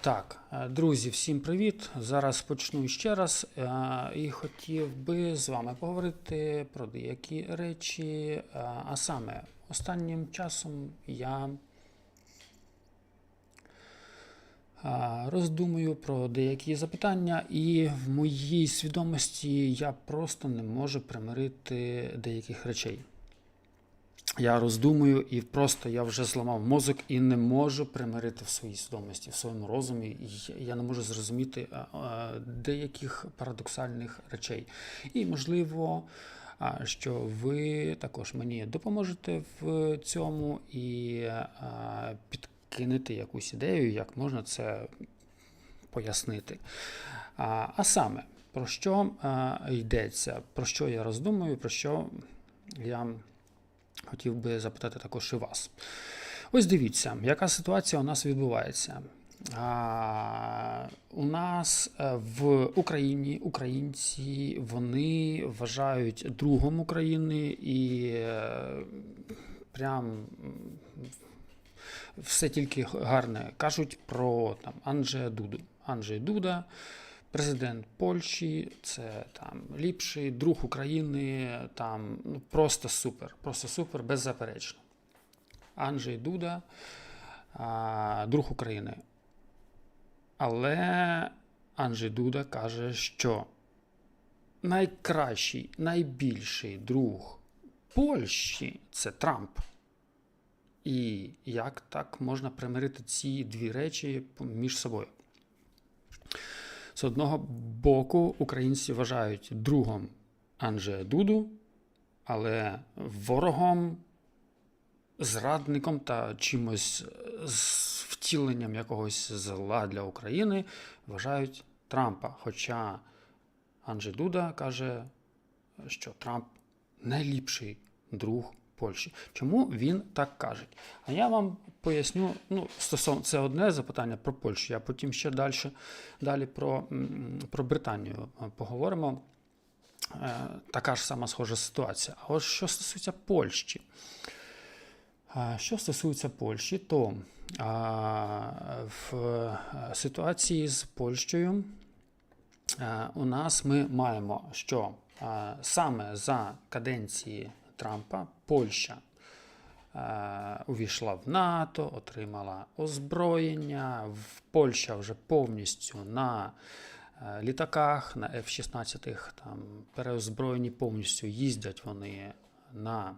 Так, е, друзі, всім привіт. Зараз почну ще раз е, і хотів би з вами поговорити про деякі речі. е, А саме, останнім часом я роздумую про деякі запитання, і в моїй свідомості я просто не можу примирити деяких речей. Я роздумую і просто я вже зламав мозок і не можу примирити в своїй свідомості, в своєму розумі. Я- не можу зрозуміти деяких парадоксальних речей. І можливо, що ви також мені допоможете в цьому і підкинете якусь ідею, як можна це пояснити. А саме, про що йдеться, про що я роздумую, про що я хотів би запитати також і вас. Ось дивіться, яка ситуація у нас відбувається. А, у нас е, в Україні українці вони вважають другом України і е, прям все тільки гарне кажуть про там Анджея Дуду. Анджей Дуда, президент Польщі, це там ліпший друг України, там ну, просто супер, просто супер, беззаперечно. Анджей Дуда, а, друг України. Але Анджей Дуда каже, що найкращий, найбільший друг Польщі це Трамп. І як так можна примирити ці дві речі між собою? З одного боку, українці вважають другом Анджея Дуду, але ворогом, зрадником та чимось з втіленням якогось зла для України вважають Трампа. Хоча Анджей Дуда каже, що Трамп найліпший друг Польщі. Чому він так каже? А я вам поясню, ну, стосовно це одне запитання про Польщу, а потім ще далі, далі про, про Британію поговоримо. Е, Така ж сама схожа ситуація. А от що стосується Польщі. Що стосується Польщі, то в е, ситуації з Польщею е, у нас ми маємо, що саме за каденції Трампа Польща е, увійшла в НАТО, отримала озброєння. В Польща вже повністю на е, літаках, на F-16 там переозброєні повністю їздять вони на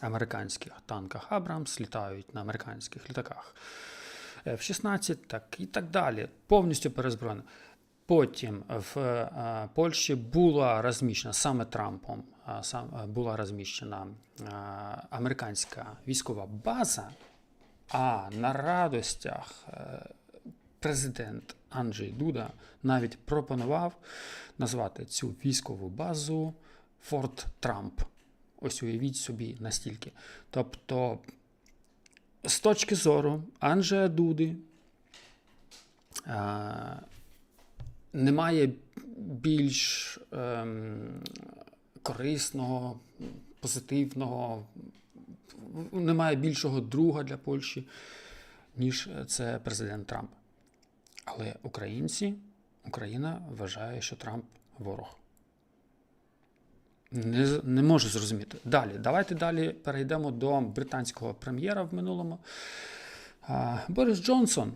американських танках Абрамс, літають на американських літаках F-16, так і так далі. Повністю перезброєно. Потім в е, Польщі була розміщена саме Трампом, була розміщена американська військова база, а на радостях е, президент Анджей Дуда навіть пропонував назвати цю військову базу Форт Трамп. Ось уявіть собі настільки. Тобто, з точки зору Анджея Дуди, е, немає більш ем, корисного, позитивного, немає більшого друга для Польщі, ніж це президент Трамп. Але українці, Україна вважає, що Трамп ворог. Не, не можу зрозуміти. Далі, давайте далі перейдемо до британського прем'єра в минулому. Борис Джонсон.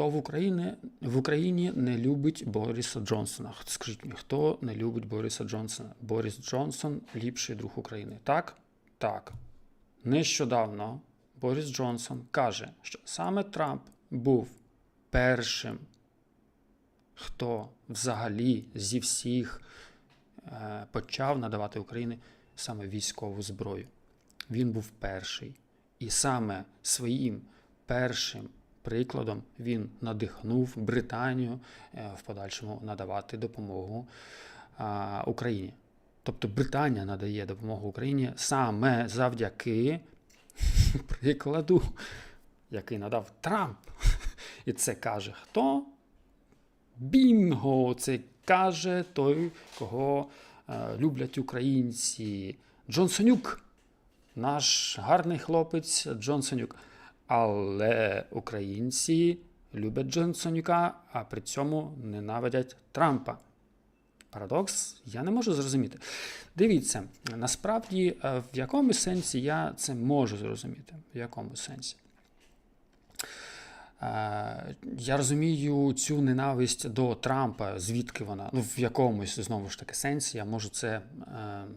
Хто в Україні, в Україні не любить Бориса Джонсона? Скажіть мені, хто не любить Бориса Джонсона? Борис Джонсон ліпший друг України. Так? Так. Нещодавно Борис Джонсон каже, що саме Трамп був першим, хто взагалі зі всіх е, почав надавати Україні саме військову зброю. Він був перший. І саме своїм першим прикладом він надихнув Британію е, в подальшому надавати допомогу Україні. Тобто Британія надає допомогу Україні саме завдяки прикладу, який надав Трамп. І це каже хто? Бінго! Це каже той, кого е, люблять українці. Джонсонюк. Наш гарний хлопець Джонсонюк. Але українці люблять Джонсонюка, а при цьому ненавидять Трампа. Парадокс, я не можу зрозуміти. Дивіться, насправді, е, в якому сенсі я це можу зрозуміти. В якому сенсі? Е, Я розумію цю ненависть до Трампа, звідки вона, ну в якомусь знову ж таки сенсі я можу це е,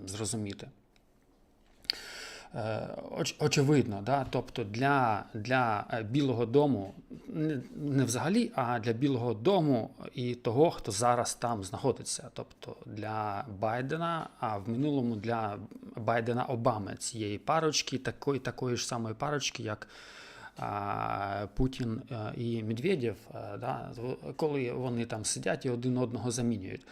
зрозуміти. Е, оч- очевидно, да? тобто для, для е, Білого Дому, не, не взагалі, а для Білого Дому і того, хто зараз там знаходиться. Тобто для Байдена, а в минулому для Байдена Обами цієї парочки, такої, такої ж самої парочки, як Путін е, і Медведєв, да, коли вони там сидять і один одного замінюють.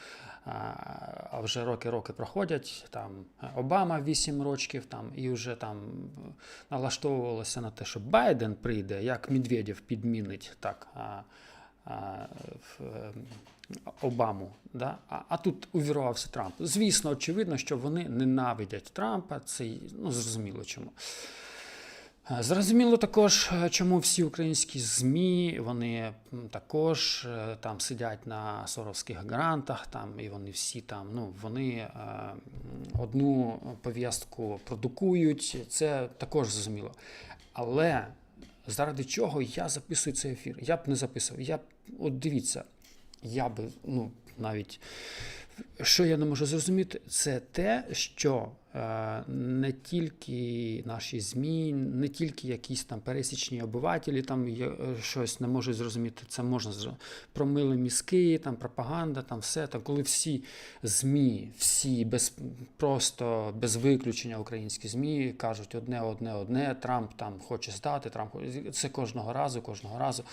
А, вже роки-роки проходять, там Обама 8 років, там, і вже там е, налаштовувалося на те, що Байден прийде, як Медведєв підмінить так, а, а, в, е, Обаму. Да? А, а тут увірвався Трамп. Звісно, очевидно, що вони ненавидять Трампа. Це ну, зрозуміло чому. Е, Зрозуміло також, е, чому всі українські ЗМІ вони також е, там сидять на соровських грантах, там і вони всі там, ну вони одну пов'язку продукують. Це також зрозуміло. Але заради чого я записую цей ефір? Я б не записував. Я б, от дивіться, я би ну навіть що я не можу зрозуміти, це те, що не тільки наші ЗМІ, не тільки якісь там пересічні обивателі там е, щось не можуть зрозуміти. Це можна промили мізки, там пропаганда, там все. Там, коли всі ЗМІ, всі без просто без виключення українські ЗМІ кажуть одне, одне, одне. Трамп там хоче здати, Трамп це кожного разу, кожного разу.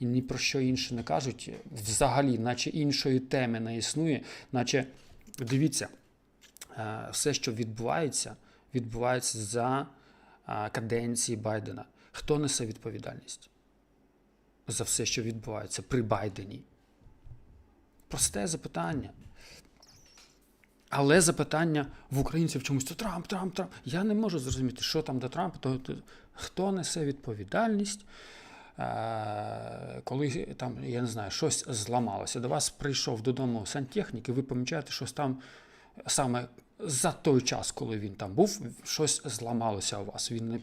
І ні про що інше не кажуть. Взагалі, наче іншої теми не існує, наче дивіться, е, все, що відбувається, відбувається за е, каденції Байдена. Хто несе відповідальність за все, що відбувається при Байдені? Просте запитання. Але запитання в українців чомусь то Трамп, Трамп, Трамп. Я не можу зрозуміти, що там до Трампа, то хто несе відповідальність, е, коли там, я не знаю, щось зламалося. До вас прийшов додому сантехнік, і ви помічаєте, що там саме за той час, коли він там був, щось зламалося у вас. Він не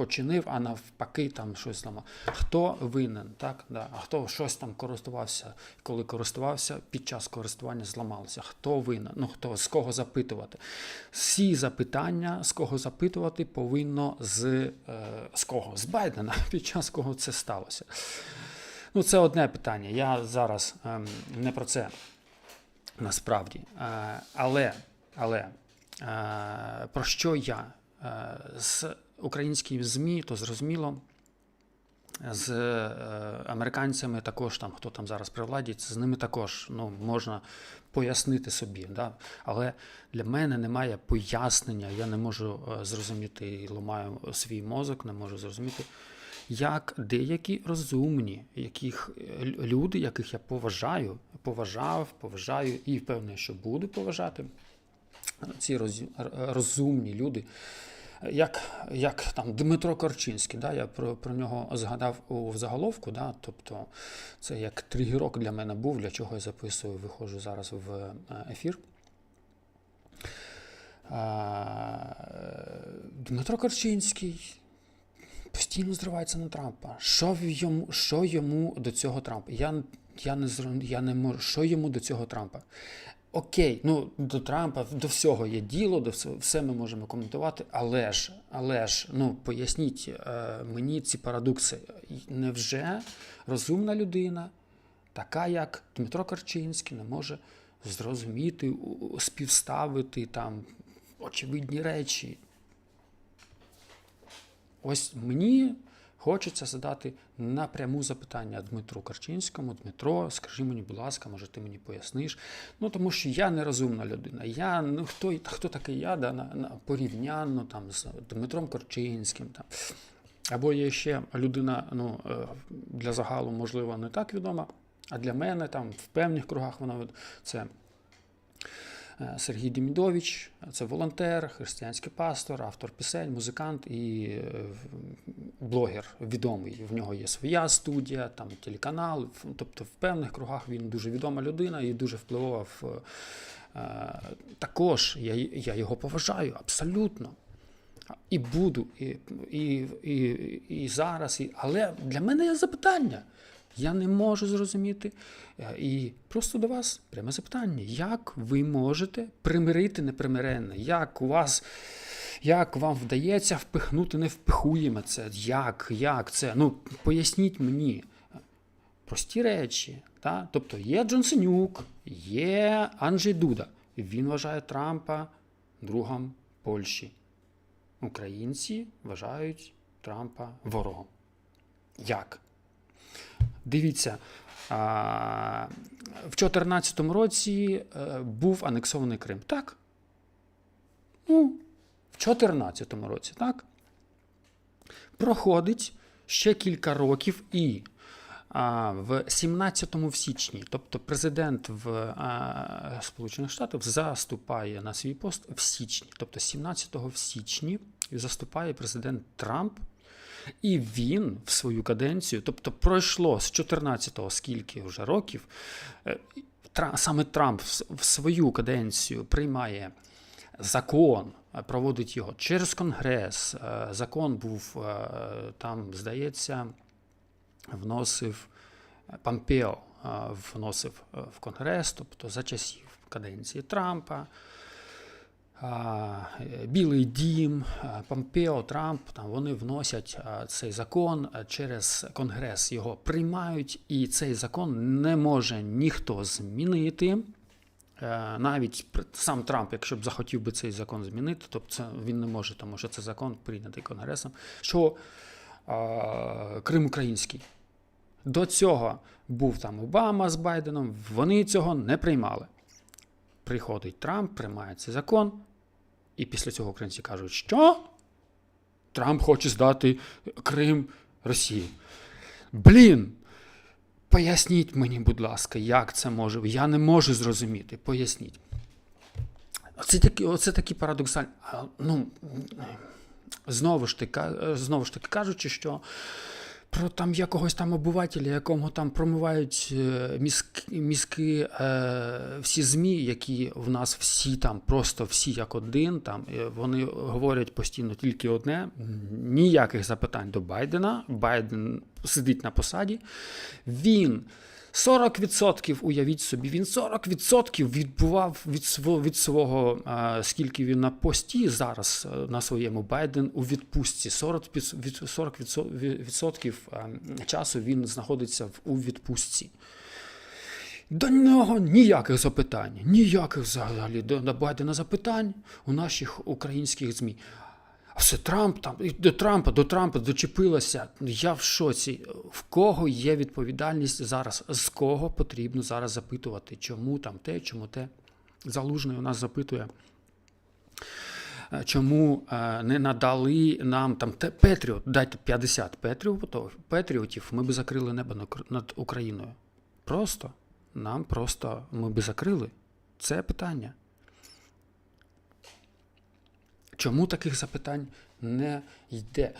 починив, а навпаки, там щось зламав. Хто винен, так? Да. А хто щось там користувався, коли користувався, під час користування зламалося. Хто винен? Ну хто з кого запитувати? Всі запитання, з кого запитувати, повинно з, е, з кого? З Байдена, під час кого це сталося. Ну, це одне питання. Я зараз ем, не про це насправді. Е, але, але е, про що я? Е, з українськими ЗМІ, то зрозуміло. З е, американцями також там, хто там зараз при владі, з ними також ну, можна пояснити собі. Да? Але для мене немає пояснення, я не можу е, зрозуміти і ламаю свій мозок, не можу зрозуміти, як деякі розумні, яких е, люди, яких я поважаю, поважав, поважаю і впевнений, що буду поважати, ці роз- розумні люди, як, як там Дмитро Корчинський, да, я про, про нього згадав у заголовку, да, тобто це як тригерок для мене був, для чого я записую, виходжу зараз в е, ефір. Дмитро Корчинський постійно зривається на Трампа. Що йому, що йому до цього Трампа? Я, я, не, я не можу. Що йому до цього Трампа? Окей, ну до Трампа до всього є діло, до всього, все ми можемо коментувати, але ж, але ж, ну поясніть е, мені ці парадокси. Невже розумна людина, така як Дмитро Карчинський, не може зрозуміти, співставити там очевидні речі? Ось мені хочеться задати напряму запитання Дмитру Карчинському. Дмитро, скажи мені, будь ласка, може ти мені поясниш? Ну тому що я нерозумна людина. Я ну хто, хто такий я да, на, на порівняно там з Дмитром Корчинським. Там. Або є ще людина, ну е, для загалу, можливо, не так відома, а для мене там в певних кругах вона це Сергій Демідович, це волонтер, християнський пастор, автор пісень, музикант і е, блогер відомий. В нього є своя студія, там телеканал. Тобто в певних кругах він дуже відома людина і дуже впливав. Е, Також я, я його поважаю абсолютно. І буду, і, і, і, і зараз. І, але для мене є запитання. Я не можу зрозуміти. Е, І просто до вас пряме запитання. Як ви можете примирити непримиренне? Як у вас, як вам вдається впихнути невпихуємо це? Як? Як це? Ну, поясніть мені прості речі. Та? Тобто є Джонсенюк, є Анджей Дуда. Він вважає Трампа другом Польщі. Українці вважають Трампа ворогом. Як? Дивіться, в 2014 році е, був анексований Крим. Так? Ну, в 2014 році, так? Проходить ще кілька років і в 17 в січні, тобто президент в Сполучених Штатів заступає на свій пост в січні, тобто 17 в січні заступає президент Трамп, і він в свою каденцію, тобто пройшло з 14-го скільки вже років, е, саме Трамп в свою каденцію приймає закон, е, проводить його через Конгрес. Е, Закон був там, здається, вносив Помпео, е, вносив в Конгрес, тобто за часів каденції Трампа. Білий дім, Помпео, Трамп, там вони вносять цей закон через Конгрес, його приймають, і цей закон не може ніхто змінити. Е, Навіть сам Трамп, якщо б захотів би цей закон змінити, то це він не може, тому що це закон прийнятий Конгресом, що Крим український. До цього був там Обама з Байденом, вони цього не приймали. Приходить Трамп, приймає цей закон, і після цього українці кажуть, що Трамп хоче здати Крим Росії. Блін! Поясніть мені, будь ласка, як це може. Я не можу зрозуміти. Поясніть. Оце такі, оце такі парадоксальні. Ну, знову ж таки, знову ж таки кажучи, що про там якогось там обивателя, якому там промивають е, мізки, мізки е, всі ЗМІ, які в нас всі там, просто всі як один, там е, вони говорять постійно тільки одне: ніяких запитань до Байдена. Байден сидить на посаді. Він 40%, уявіть собі, він 40% відбував від свого, від свого скільки він на пості зараз е, на своєму Байден у відпустці. 40%, від- 40% відсотків, е, часу він знаходиться у відпустці. До нього ніяких запитань, ніяких взагалі до Байдена запитань у наших українських ЗМІ. Все Трамп там і до Трампа, до Трампа дочепилося. Я в шоці. В кого є відповідальність зараз? З кого потрібно зараз запитувати? Чому там те, чому те? Залужний у нас запитує. е, Чому е, не надали нам там те, Петріот, дайте 50 Петріотів, Петріотів, ми би закрили небо над Україною. Просто нам просто ми би закрили це питання. Чому таких запитань не йде?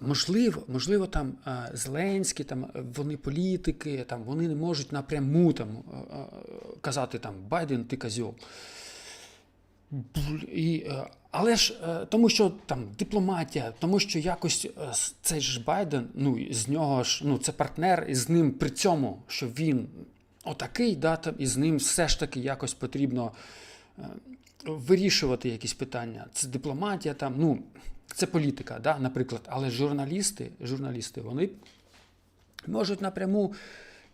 Можливо, можливо, там е, Зеленський, там е, вони політики, там вони не можуть напряму там е, казати там Байден, ти козьол. І, але ж тому, що там дипломатія, тому що якось цей ж Байден, ну з нього ж ну це партнер, і з ним при цьому, що він отакий, да, там, і з ним все ж таки якось потрібно вирішувати якісь питання. Це дипломатія, там, ну це політика, да, наприклад. Але журналісти, журналісти, вони можуть напряму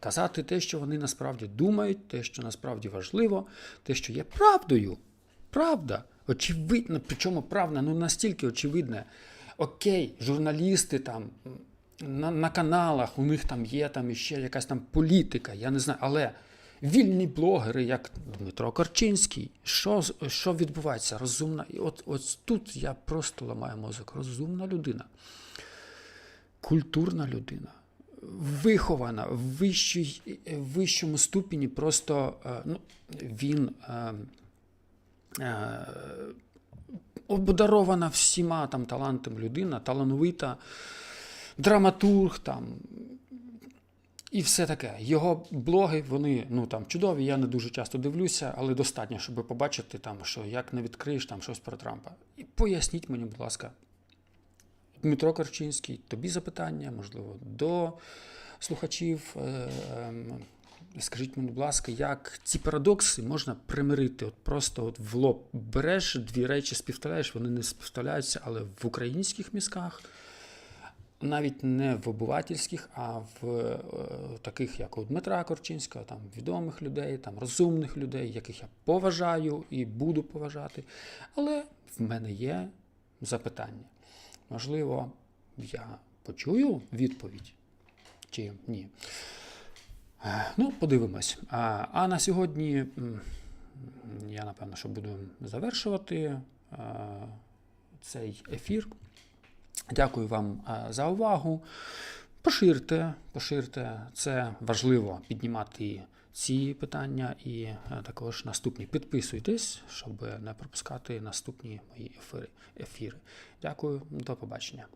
казати те, що вони насправді думають, те, що насправді важливо, те, що є правдою. Правда, очевидно, причому правда, ну настільки очевидна. Окей, журналісти там на, на каналах, у них там є там іще якась там політика, я не знаю, але вільні блогери, як Дмитро Корчинський, що, що відбувається? Розумна. І от, от тут я просто ламаю мозок. Розумна людина, культурна людина, вихована в вищій, вищому ступені, просто е, ну, він. е, е, обдарована всіма там талантами людина, талановита, драматург там. І все таке. Його блоги, вони ну там чудові. Я не дуже часто дивлюся, але достатньо, щоб побачити там, що як не відкриєш там щось про Трампа. І поясніть мені, будь ласка, Дмитро Корчинський, тобі запитання, можливо, до слухачів. Е, ем, Скажіть мені, будь ласка, як ці парадокси можна примирити? От просто от в лоб береш дві речі, співставляєш, вони не співставляються, але в українських мізках, навіть не в обивательських, а в е, таких, як у Дмитра Корчинського, там відомих людей, там розумних людей, яких я поважаю і буду поважати. Але в мене є запитання. Можливо, я почую відповідь чи ні. Е, Ну, подивимось. А, а на сьогодні я напевно, що буду завершувати е, цей ефір. Дякую вам е, за увагу. Поширте, поширте. Це важливо піднімати ці питання і е, також наступні. Підписуйтесь, щоб не пропускати наступні мої ефіри. ефіри. Дякую, до побачення.